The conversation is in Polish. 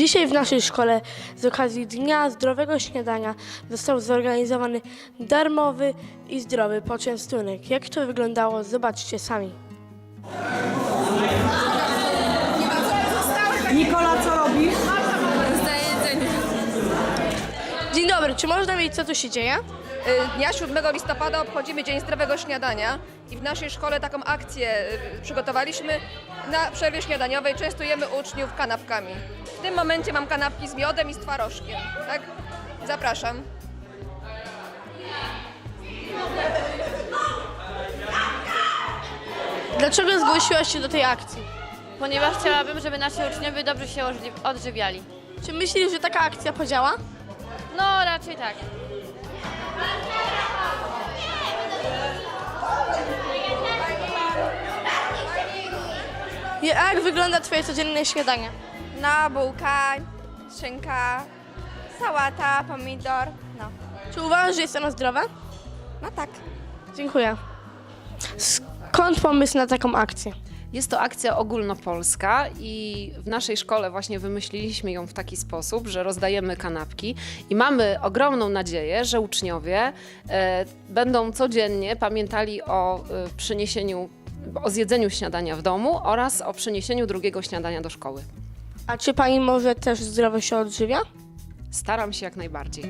Dzisiaj w naszej szkole z okazji Dnia Zdrowego Śniadania został zorganizowany darmowy i zdrowy poczęstunek. Jak to wyglądało, zobaczcie sami. Nikola, co robisz? Dzień dobry, czy można wiedzieć, co tu się dzieje? Y, Dnia 7 listopada obchodzimy Dzień Zdrowego Śniadania i w naszej szkole taką akcję y, przygotowaliśmy. Na przerwie śniadaniowej częstujemy uczniów kanapkami. W tym momencie mam kanapki z miodem i z twarożkiem. Tak? Zapraszam. Dlaczego zgłosiłaś się do tej akcji? ponieważ chciałabym, żeby nasi uczniowie dobrze się odży- odżywiali. Czy myślisz, że taka akcja podziała? No, raczej tak. Jak wygląda twoje codzienne śniadanie? No, bułka, szynka, sałata, pomidor. No, Czy uważasz, że jest ono zdrowe? no tak. Dziękuję. Skąd pomysł na taką akcję? Jest to akcja ogólnopolska i w naszej szkole właśnie wymyśliliśmy ją w taki sposób, że rozdajemy kanapki i mamy ogromną nadzieję, że uczniowie e, będą codziennie pamiętali o e, przyniesieniu, o zjedzeniu śniadania w domu oraz o przyniesieniu drugiego śniadania do szkoły. A czy pani może też zdrowo się odżywia? Staram się jak najbardziej.